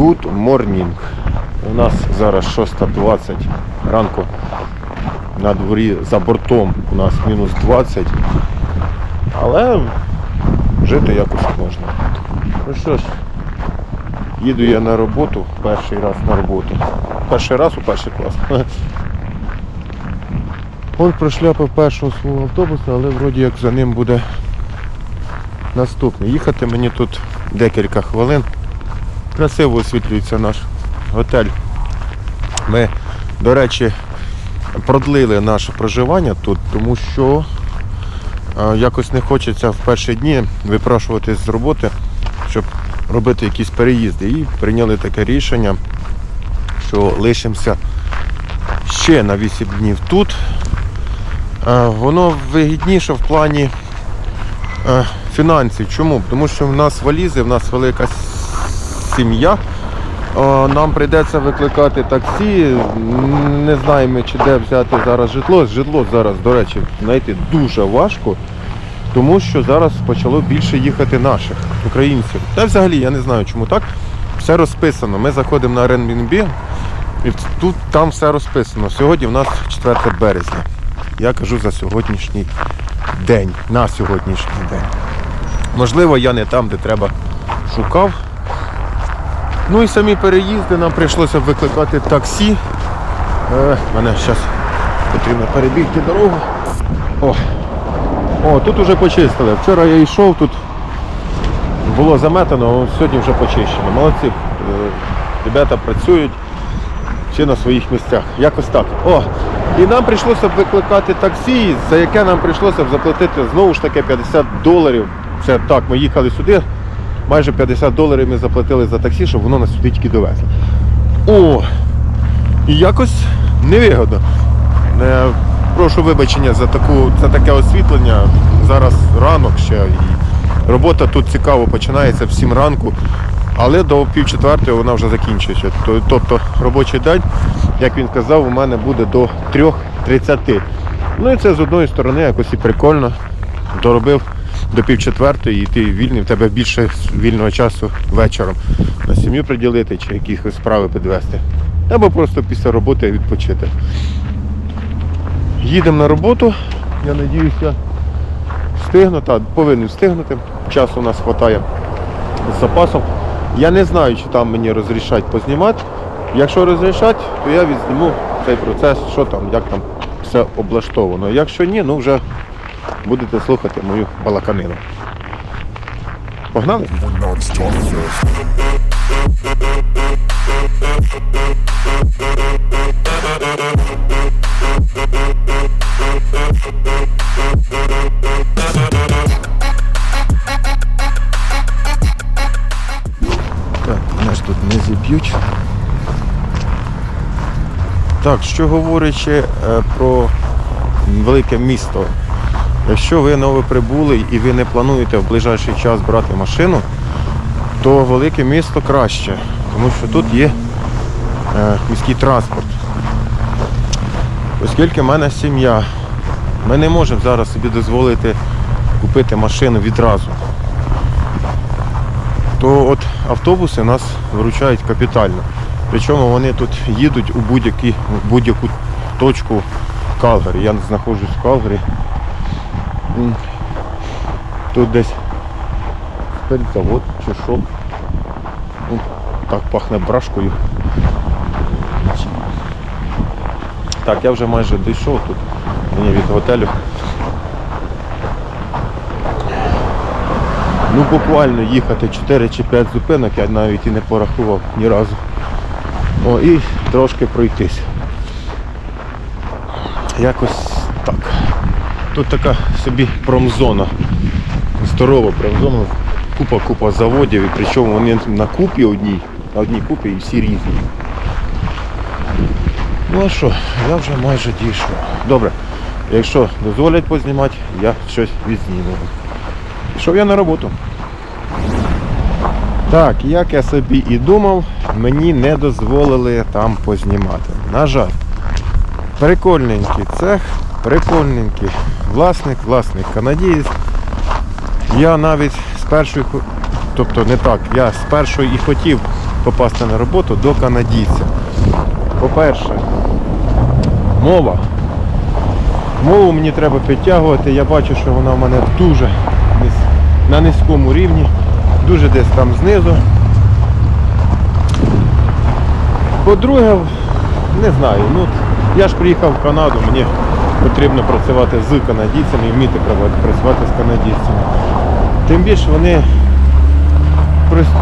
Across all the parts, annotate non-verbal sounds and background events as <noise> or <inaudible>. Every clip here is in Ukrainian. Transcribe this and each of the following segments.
Good morning. У нас зараз 6.20 ранку. На дворі за бортом у нас мінус 20. Але жити якось можна. Ну що ж, їду я на роботу, перший раз на роботу. Перший раз у перший клас. <laughs> Он прошляпав першого свого автобуса, але вроді як за ним буде наступний. Їхати мені тут декілька хвилин. Красиво освітлюється наш готель. Ми, до речі, продлили наше проживання тут, тому що е, якось не хочеться в перші дні випрошуватись з роботи, щоб робити якісь переїзди. І прийняли таке рішення, що лишимося ще на 8 днів тут. Е, Воно вигідніше в плані е, фінансів. Чому? Тому що в нас валізи, в нас велика сім'я. Нам прийдеться викликати таксі. Не знаємо, чи де взяти зараз житло. Житло зараз, до речі, знайти дуже важко, тому що зараз почало більше їхати наших українців. Та взагалі я не знаю, чому так. Все розписано. Ми заходимо на Airbnb і тут там все розписано. Сьогодні в нас 4 березня. Я кажу за сьогоднішній день, на сьогоднішній день. Можливо, я не там, де треба шукав. Ну і самі переїзди нам прийшлося викликати таксі. Е, мене зараз потрібно перебігти дорогу. О, О, тут вже почистили. Вчора я йшов, тут було заметано, а сьогодні вже почищено. Молодці. Е, Ребята працюють чи на своїх місцях. Якось так. О, і нам прийшлося викликати таксі, за яке нам прийшлося заплатити знову ж таки 50 доларів. Це так, ми їхали сюди, майже 50 доларів ми заплатили за таксі, щоб воно нас сюди тільки довезло. О! І якось невигодно. Е, прошу вибачення за таку, за таке освітлення. Зараз ранок ще і робота тут цікаво починається в 7 ранку, але до пів четвертої вона вже закінчується. Тобто робочий день, як він казав, у мене буде до 3.30. Ну і це з одної сторони якось і прикольно. Доробив до пів четвертої і ти вільний, в тебе більше вільного часу вечором на сім'ю приділити чи якісь справи підвести. Або просто після роботи відпочити. Їдемо на роботу, я сподіваюся, встигну, так, повинен встигнути. Часу у нас вистачає з запасом. Я не знаю, чи там мені розрішать познімати. Якщо розрішать, то я відзніму цей процес, що там, як там все облаштовано. Якщо ні, ну вже будете слухати мою балаканину. Погнали? Так, ж тут не зіб'ють. Так, що говорячи е, про велике місто. Якщо ви новоприбули і ви не плануєте в ближайший час брати машину, то велике місто краще, тому що тут є е, міський транспорт. Оскільки в мене сім'я, ми не можемо зараз собі дозволити купити машину відразу. То от автобуси нас виручають капітально. Причому вони тут їдуть у будь-яку точку Калгарі. Я знаходжусь в Калгарі. Тут десь спиртзавод чи що. Так пахне брашкою. Так, я вже майже дійшов тут. Мені від готелю. Ну буквально їхати 4 чи 5 зупинок, я навіть і не порахував ні разу. О, і трошки пройтись. Якось. Тут така собі промзона. Здорова промзона. Купа-купа заводів, і причому вони на купі одній, на одній купі і всі різні. Ну а що, я вже майже дійшов. Добре, якщо дозволять познімати, я щось відзніму. Пішов я на роботу. Так, як я собі і думав, мені не дозволили там познімати. На жаль. Прикольненький цех, прикольненький власник, власник канадієць. Я навіть з першої тобто не так. Я спершу і хотів попасти на роботу до канадійця. По-перше, мова. Мову мені треба підтягувати. Я бачу, що вона в мене дуже на низькому рівні, дуже десь там знизу. По-друге, не знаю, ну я ж приїхав в Канаду, мені потрібно працювати з канадійцями і вміти працювати з канадійцями. Тим більше вони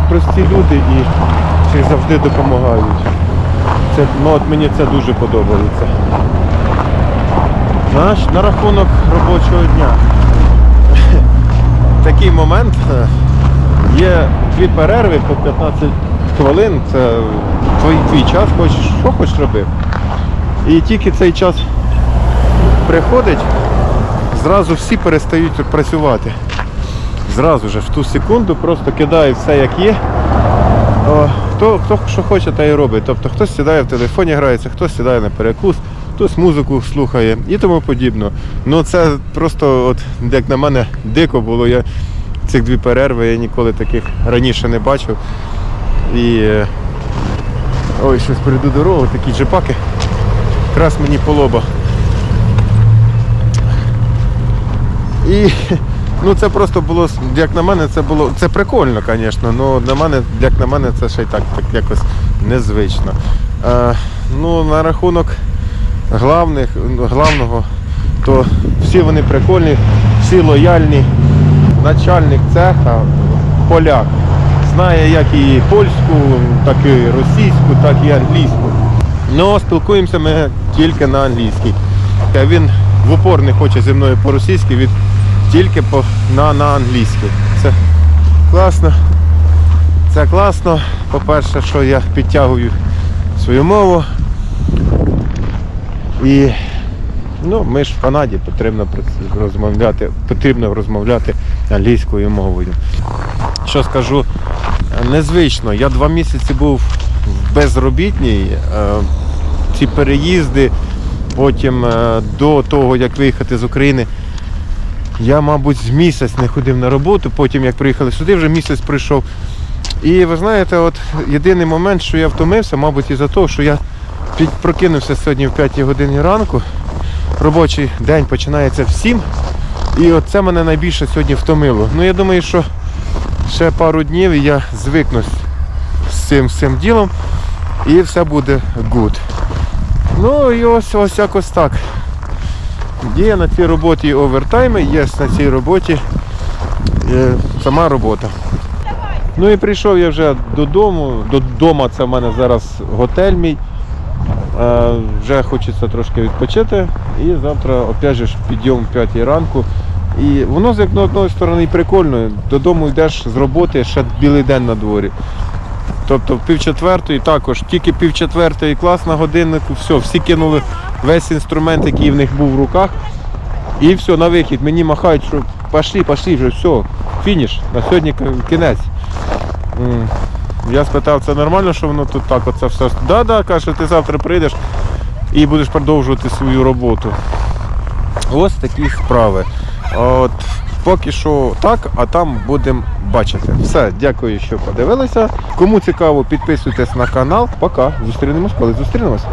прості люди і завжди допомагають. Це, ну, от мені це дуже подобається. Наш, на рахунок робочого дня. <laughs> Такий момент. Є дві перерви по 15 хвилин. Це твій, твій час, хочеш, що хочеш роби. І тільки цей час приходить, зразу всі перестають працювати. Зразу же в ту секунду просто кидають все як є. О, хто, хто що хоче, та й робить. Тобто хтось сідає в телефоні, грається, хтось сідає на перекус, хтось музику слухає і тому подібно. Ну це просто, от, як на мене, дико було. Я цих дві перерви я ніколи таких раніше не бачив. І е, ой, щось перейду дорогу, такі джипаки. Якраз мені по лоба. І <laughs> ну це просто було, як на мене, це було. Це прикольно, звісно, але для мене, як на мене, це ще й так, так якось незвично. Е, ну, на рахунок главних, главного, то всі вони прикольні, всі лояльні. Начальник цеха поляк. Знає як і польську, так і російську, так і англійську. Ну, спілкуємося ми тільки на англійській. Він в упор не хоче зі мною по-російськи, він тільки по, на, на англійській. Це класно. Це класно. По-перше, що я підтягую свою мову. І ну, ми ж в Канаді потрібно розмовляти, потрібно розмовляти англійською мовою. Що скажу, незвично. Я два місяці був в безробітній. Е, Ці переїзди, потім е, до того, як виїхати з України, я, мабуть, з місяць не ходив на роботу, потім як приїхали сюди, вже місяць прийшов. І ви знаєте, от єдиний момент, що я втомився, мабуть, із-за того, що я прокинувся сьогодні в 5 годині ранку. Робочий день починається в 7. І от це мене найбільше сьогодні втомило. Ну я думаю, що ще пару днів я звикнусь з цим, з цим ділом і все буде good. Ну і ось ось якось так. Є на цій роботі овертайми, є на цій роботі сама робота. Ну і прийшов я вже додому. Додому це в мене зараз готель мій. Е, вже хочеться трошки відпочити. І завтра опять же підйом в 5 ранку. І воно з одної сторони прикольно. Додому йдеш з роботи, ще білий день на дворі. Тобто пів четвертої також, тільки пів четвертої клас на годиннику, все, всі кинули весь інструмент, який в них був в руках. І все, на вихід. Мені махають, що пошли, пошли вже, все, фініш. На сьогодні кінець. Я спитав, це нормально, що воно тут так оце все. Да, да, каже, ти завтра прийдеш і будеш продовжувати свою роботу. Ось такі справи. От, поки що так, а там будемо бачити. Все, дякую, що подивилися. Кому цікаво, підписуйтесь на канал. Пока. Зустрінемось, коли зустрінемось.